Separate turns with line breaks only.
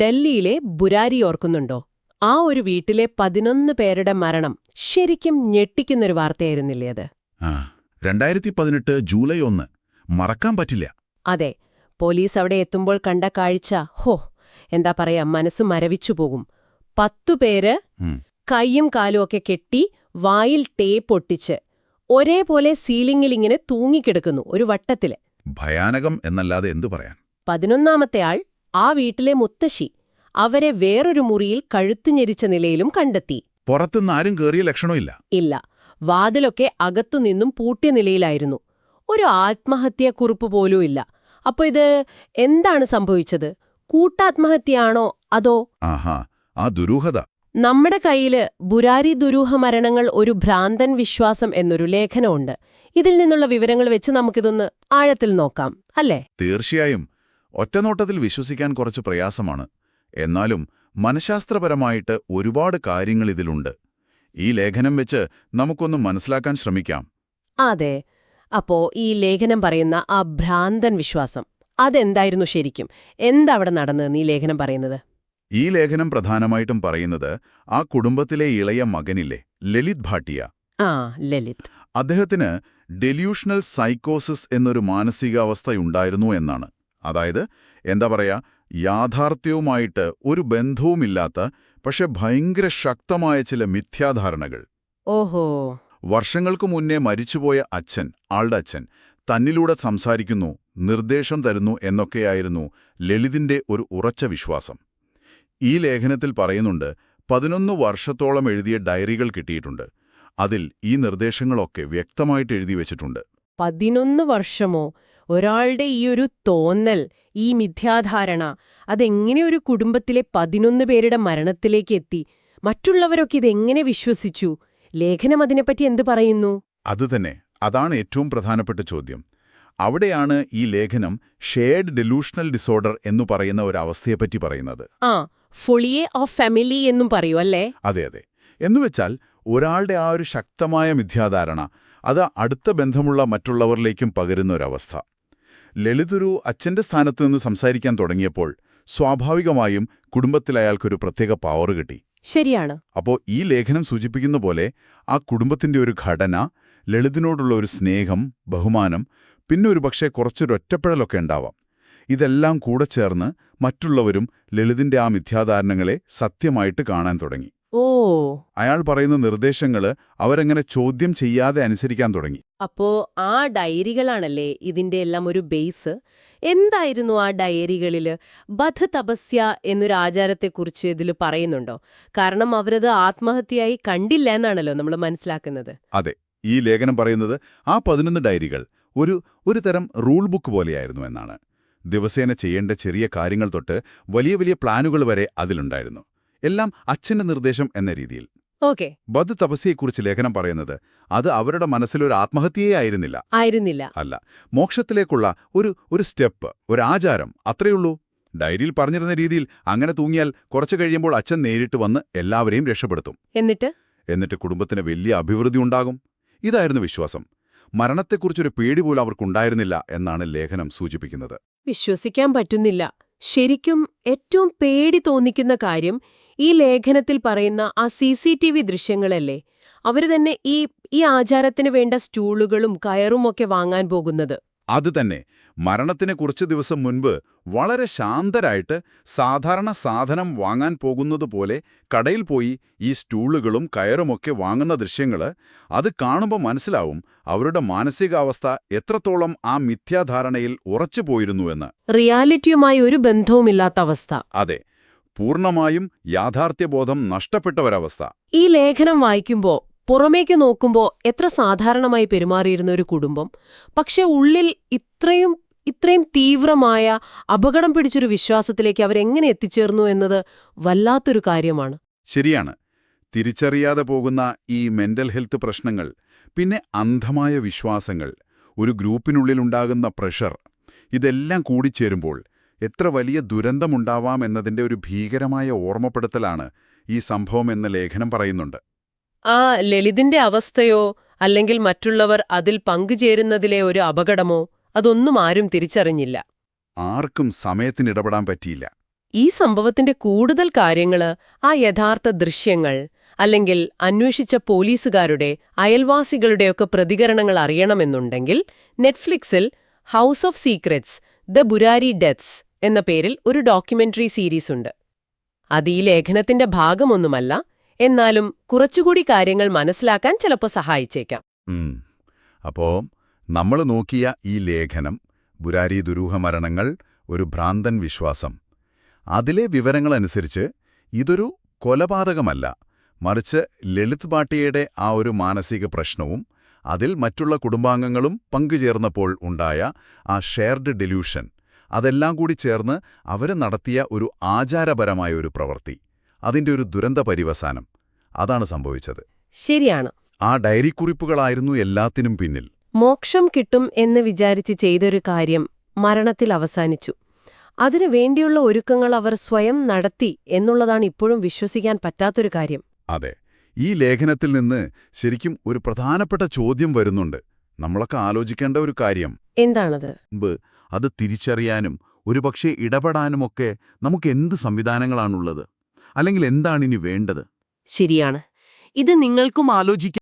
ഡൽഹിയിലെ ബുരാരി ഓർക്കുന്നുണ്ടോ? ആ ഒരു വീട്ടിലെ പതിനൊന്ന് പേരുടെ മരണം ശരിക്കും ഞെട്ടിക്കുന്നൊരു വാർത്തയായിരുന്നില്ലേ അത്?
രണ്ടായിരത്തി പതിനെട്ട് ജൂലൈ ഒന്ന്. മറക്കാൻ പറ്റില്ല.
അതെ പോലീസ് അവിടെ എത്തുമ്പോൾ കണ്ട കാഴ്ച ഹോ എന്താ പറയാ മനസ്സ് മരവിച്ചു പോകും. പത്തുപേര്. കൈയും കാലും ഒക്കെ കെട്ടി വായിൽ ടേപ്പ് ഒട്ടിച്ച് ഒരേപോലെ സീലിംഗിൽ ഇങ്ങനെ തൂങ്ങിക്കിടക്കുന്നു ഒരു വട്ടത്തിൽ.
ഭയാനകം എന്നല്ലാതെ എന്തു പറയാൻ?
പതിനൊന്നാമത്തെ ആൾ ആ വീട്ടിലെ മുത്തശ്ശി അവരെ വേറൊരു മുറിയിൽ കഴുത്തു ഞെരിച്ച നിലയിലും കണ്ടെത്തി.
പുറത്തുനിന്ന് ആരും കേറിയ ലക്ഷണമില്ല
ഇല്ല. വാതിലൊക്കെ അകത്തുനിന്നും പൂട്ടിയ നിലയിലായിരുന്നു. ഒരു ആത്മഹത്യാക്കുറിപ്പ് പോലും ഇല്ല. അപ്പൊ ഇത് എന്താണ് സംഭവിച്ചത്? കൂട്ടാത്മഹത്യയാണോ അതോ?
ആഹാ ആ ദുരൂഹത.
നമ്മുടെ കയ്യിൽ ബുരാരി ദുരൂഹ മരണങ്ങൾ ഒരു ഭ്രാന്തൻ വിശ്വാസം എന്നൊരു ലേഖനമുണ്ട്. ഇതിൽ നിന്നുള്ള വിവരങ്ങൾ വെച്ച് നമുക്കിതൊന്ന് ആഴത്തിൽ നോക്കാം. അല്ലേ?
തീർച്ചയായും. ഒറ്റനോട്ടത്തിൽ വിശ്വസിക്കാൻ കുറച്ച് പ്രയാസമാണ്. എന്നാലും മനഃശാസ്ത്രപരമായിട്ട് ഒരുപാട് കാര്യങ്ങൾ ഇതിലുണ്ട്. ഈ ലേഖനം വെച്ച് നമുക്കൊന്ന് മനസ്സിലാക്കാൻ ശ്രമിക്കാം.
അതെ. അപ്പോ ഈ ലേഖനം പറയുന്ന ആ ഭ്രാന്തൻ വിശ്വാസം അതെന്തായിരുന്നു ശരിക്കും? എന്തവിടെ നടന്നതെന്ന് ഈ ലേഖനം പറയുന്നത്?
ഈ ലേഖനം പ്രധാനമായിട്ടും പറയുന്നത് ആ കുടുംബത്തിലെ ഇളയ മകനില്ലേ ലളിത് ഭാട്ടിയ.
ആ ലളിത്.
അദ്ദേഹത്തിന് ഡെല്യൂഷണൽ സൈക്കോസിസ് എന്നൊരു മാനസികാവസ്ഥയുണ്ടായിരുന്നു എന്നാണ്. അതായത് എന്താ പറയുക യാഥാർത്ഥ്യവുമായിട്ട് ഒരു ബന്ധവുമില്ലാത്ത പക്ഷെ ഭയങ്കര ശക്തമായ ചില മിഥ്യാധാരണകൾ.
ഓഹോ.
വർഷങ്ങൾക്ക് മുന്നേ മരിച്ചുപോയ അച്ഛൻ ആളുടെ അച്ഛൻ തന്നിലൂടെ സംസാരിക്കുന്നു നിർദ്ദേശം തരുന്നു എന്നൊക്കെയായിരുന്നു ലളിതിന്റെ ഒരു ഉറച്ച വിശ്വാസം. ഈ ലേഖനത്തിൽ പറയുന്നുണ്ട് പതിനൊന്ന് വർഷത്തോളം എഴുതിയ ഡയറികൾ കിട്ടിയിട്ടുണ്ട്. അതിൽ ഈ നിർദ്ദേശങ്ങളൊക്കെ വ്യക്തമായിട്ട് എഴുതി വെച്ചിട്ടുണ്ട്.
പതിനൊന്ന് വർഷമോ? ഒരാളുടെ ഈ ഒരു തോന്നൽ ഈ മിഥ്യാധാരണ അതെങ്ങനെ ഒരു കുടുംബത്തിലെ പതിനൊന്ന് പേരുടെ മരണത്തിലേക്ക് എത്തി? മറ്റുള്ളവരൊക്കെ ഇതെങ്ങനെ വിശ്വസിച്ചു? ലേഖനം അതിനെപ്പറ്റി എന്ത് പറയുന്നു?
അതുതന്നെ അതാണ് ഏറ്റവും പ്രധാനപ്പെട്ട ചോദ്യം. അവിടെയാണ് ഈ ലേഖനം ഷെയർഡ് ഡെലൂഷണൽ ഡിസോർഡർ എന്ന് പറയുന്ന ഒരു അവസ്ഥയെപ്പറ്റി പറയുന്നത്.
ആ ഫൊളിയെ ഓഫ് ഫാമിലി എന്നും പറയൂ അല്ലേ?
അതെ അതെ. എന്നുവെച്ചാൽ ഒരാളുടെ ആ ഒരു ശക്തമായ മിഥ്യാധാരണ അത് അടുത്ത ബന്ധമുള്ള മറ്റുള്ളവരിലേക്കും പകരുന്ന ഒരവസ്ഥ ലളിതൊരു അച്ഛന്റെ സ്ഥാനത്ത് നിന്ന് സംസാരിക്കാൻ തുടങ്ങിയപ്പോൾ സ്വാഭാവികമായും കുടുംബത്തിൽ അയാൾക്കൊരു പ്രത്യേക പവർ കിട്ടി.
ശരിയാണ്.
അപ്പോ ഈ ലേഖനം സൂചിപ്പിക്കുന്ന പോലെ ആ കുടുംബത്തിന്റെ ഒരു ഘടന ലളിതിനോടുള്ള ഒരു സ്നേഹം ബഹുമാനം പിന്നെ ഒരു പക്ഷേ കുറച്ചൊരു ഒറ്റപ്പെടലൊക്കെ ഉണ്ടാവാം. ഇതെല്ലാം കൂടെ ചേർന്ന് മറ്റുള്ളവരും ലളിതിന്റെ ആ മിഥ്യാധാരണങ്ങളെ സത്യമായിട്ട് കാണാൻ തുടങ്ങി.
ഓ.
അയാൾ പറയുന്ന നിർദ്ദേശങ്ങൾ അവരങ്ങനെ ചോദ്യം ചെയ്യാതെ അനുസരിക്കാൻ തുടങ്ങി.
അപ്പോ ആ ഡയറികളാണല്ലേ ഇതിന്റെ എല്ലാം ഒരു ബേസ്? എന്തായിരുന്നു ആ ഡയറികളിൽ ബധ തപസ്യ എന്നൊരു ആചാരത്തെക്കുറിച്ച് ഇതിൽ പറയുന്നുണ്ടോ? കാരണം അവരത് ആത്മഹത്യയായി കണ്ടില്ല എന്നാണല്ലോ നമ്മൾ മനസ്സിലാക്കുന്നത്.
അതെ ഈ ലേഖനം പറയുന്നത് ആ പതിനൊന്ന് ഡയറികൾ ഒരു ഒരു തരം റൂൾ ബുക്ക് പോലെയായിരുന്നു എന്നാണ്. ദിവസേന ചെയ്യേണ്ട ചെറിയ കാര്യങ്ങൾ തൊട്ട് വലിയ വലിയ പ്ലാനുകൾ വരെ അതിലുണ്ടായിരുന്നു. എല്ലാം അച്ഛന്റെ നിർദ്ദേശം എന്ന രീതിയിൽ.
ഓക്കെ.
ബദ് തപസ്യയെക്കുറിച്ച് ലേഖനം പറയുന്നത് അത് അവരുടെ മനസ്സിലൊരു ആത്മഹത്യയേ ആയിരുന്നില്ല.
ആയിരുന്നില്ല.
അല്ല മോക്ഷത്തിലേക്കുള്ള ഒരു ഒരു സ്റ്റെപ്പ് ഒരു ആചാരം അത്രയുള്ളൂ ഡയറിയിൽ പറഞ്ഞിരുന്ന രീതിയിൽ അങ്ങനെ തൂങ്ങിയാൽ കുറച്ചു കഴിയുമ്പോൾ അച്ഛൻ നേരിട്ട് വന്ന് എല്ലാവരെയും രക്ഷപ്പെടുത്തും.
എന്നിട്ട്?
എന്നിട്ട് കുടുംബത്തിന് വലിയ അഭിവൃദ്ധി ഉണ്ടാകും. ഇതായിരുന്നു വിശ്വാസം. മരണത്തെക്കുറിച്ചൊരു പേടി പോലും അവർക്കുണ്ടായിരുന്നില്ല എന്നാണ് ലേഖനം സൂചിപ്പിക്കുന്നത്.
വിശ്വസിക്കാൻ പറ്റുന്നില്ല. ശരിക്കും ഏറ്റവും പേടി തോന്നിക്കുന്ന കാര്യം ഈ ലേഖനത്തിൽ പറയുന്ന ആ സി സി ടി വി ദൃശ്യങ്ങളല്ലേ? അവർ തന്നെ ഈ ഈ ആചാരത്തിന് വേണ്ട സ്റ്റൂളുകളും കയറും ഒക്കെ വാങ്ങാൻ പോകുന്നത്.
അത് തന്നെ. മരണത്തിന് കുറച്ച് ദിവസം മുൻപ് വളരെ ശാന്തരായിട്ട് സാധാരണ സാധനം വാങ്ങാൻ പോകുന്നതുപോലെ കടയിൽ പോയി ഈ സ്റ്റൂളുകളും കയറുമൊക്കെ വാങ്ങുന്ന ദൃശ്യങ്ങൾ അത് കാണുമ്പോൾ മനസ്സിലാവും അവരുടെ മാനസികാവസ്ഥ എത്രത്തോളം ആ മിഥ്യാധാരണയിൽ ഉറച്ചുപോയിരുന്നുവെന്ന്
റിയാലിറ്റിയുമായി ഒരു ബന്ധവുമില്ലാത്ത അവസ്ഥ.
അതെ. പൂർണമായും യാഥാർത്ഥ്യബോധം നഷ്ടപ്പെട്ട ഒരവസ്ഥ
ഈ ലേഖനം വായിക്കുമ്പോ പുറമേക്ക് നോക്കുമ്പോ എത്ര സാധാരണമായി പെരുമാറിയിരുന്ന ഒരു കുടുംബം. പക്ഷെ ഉള്ളിൽ ഇത്രയും ഇത്രയും തീവ്രമായ അപകടം പിടിച്ചൊരു വിശ്വാസത്തിലേക്ക് അവരെങ്ങനെ എത്തിച്ചേർന്നു എന്നത് വല്ലാത്തൊരു കാര്യമാണ്.
ശരിയാണ്. തിരിച്ചറിയാതെ പോകുന്ന ഈ മെന്റൽ ഹെൽത്ത് പ്രശ്നങ്ങൾ പിന്നെ അന്ധമായ വിശ്വാസങ്ങൾ ഒരു ഗ്രൂപ്പിനുള്ളിലുണ്ടാകുന്ന പ്രഷർ ഇതെല്ലാം കൂടിച്ചേരുമ്പോൾ എത്ര വലിയ ദുരന്തമുണ്ടാവാം എന്നതിന്റെ ഒരു ഭീകരമായ ഓർമ്മപ്പെടുത്തലാണ് ഈ സംഭവം എന്ന ലേഖനം പറയുന്നുണ്ട്.
ആ ലളിതിന്റെ അവസ്ഥയോ അല്ലെങ്കിൽ മറ്റുള്ളവർ അതിൽ പങ്കുചേരുന്നതിലെ ഒരു അപകടമോ അതൊന്നും ആരും തിരിച്ചറിഞ്ഞില്ല.
ആർക്കും സമയത്തിനിടപെടാൻ പറ്റിയില്ല.
ഈ സംഭവത്തിന്റെ കൂടുതൽ കാര്യങ്ങൾ ആ യഥാർത്ഥ ദൃശ്യങ്ങൾ അല്ലെങ്കിൽ അന്വേഷിച്ച പോലീസുകാരുടെ അയൽവാസികളുടെയൊക്കെ പ്രതികരണങ്ങൾ അറിയണമെന്നുണ്ടെങ്കിൽ നെറ്റ്ഫ്ലിക്സിൽ house of secrets the Burari deaths എന്ന പേരിൽ ഒരു ഡോക്യുമെന്ററി സീരീസ് ഉണ്ട്. അത് ഈ ലേഖനത്തിന്റെ ഭാഗമൊന്നുമല്ല എന്നാലും കുറച്ചുകൂടി കാര്യങ്ങൾ മനസ്സിലാക്കാൻ ചിലപ്പോൾ സഹായിച്ചേക്കാം.
അപ്പോ നമ്മൾ നോക്കിയ ഈ ലേഖനം ബുരാരി ദുരൂഹമരണങ്ങൾ ഒരു ഭ്രാന്തൻ വിശ്വാസം. അതിലെ വിവരങ്ങളനുസരിച്ച് ഇതൊരു കൊലപാതകമല്ല. മറിച്ച് ലളിത് പാട്ടിയുടെ ആ ഒരു മാനസിക പ്രശ്നവും അതിൽ മറ്റുള്ള കുടുംബാംഗങ്ങളും പങ്കുചേർന്നപ്പോൾ ഉണ്ടായ ആ ഷെയർഡ് ഡെല്യൂഷൻ അതെല്ലാം കൂടി ചേർന്ന് അവർ നടത്തിയ ഒരു ആചാരപരമായ ഒരു പ്രവൃത്തി അതിന്റെ ഒരു ദുരന്ത പരിവസാനം. അതാണ് സംഭവിച്ചത്.
ശരിയാണ്.
ആ ഡയറി കുറിപ്പുകളായിരുന്നു എല്ലാത്തിനും പിന്നിൽ.
മോക്ഷം കിട്ടും എന്ന് വിചാരിച്ച് ചെയ്തൊരു കാര്യം മരണത്തിൽ അവസാനിച്ചു. അതിനു വേണ്ടിയുള്ള ഒരുക്കങ്ങൾ അവർ സ്വയം നടത്തി എന്നുള്ളതാണ് ഇപ്പോഴും വിശ്വസിക്കാൻ പറ്റാത്തൊരു കാര്യം.
അതെ ഈ ലേഖനത്തിൽ നിന്ന് ശരിക്കും ഒരു പ്രധാനപ്പെട്ട ചോദ്യം വരുന്നുണ്ട്. നമ്മളൊക്കെ ആലോചിക്കേണ്ട ഒരു കാര്യം
എന്താണത്?
അത് തിരിച്ചറിയാനും ഒരുപക്ഷെ ഇടപെടാനുമൊക്കെ നമുക്ക് എന്ത് സംവിധാനങ്ങളാണുള്ളത്? അല്ലെങ്കിൽ എന്താണ് ഇനി വേണ്ടത്?
ശരിയാണ്.
ഇത് നിങ്ങൾക്കും ആലോചിക്കാം.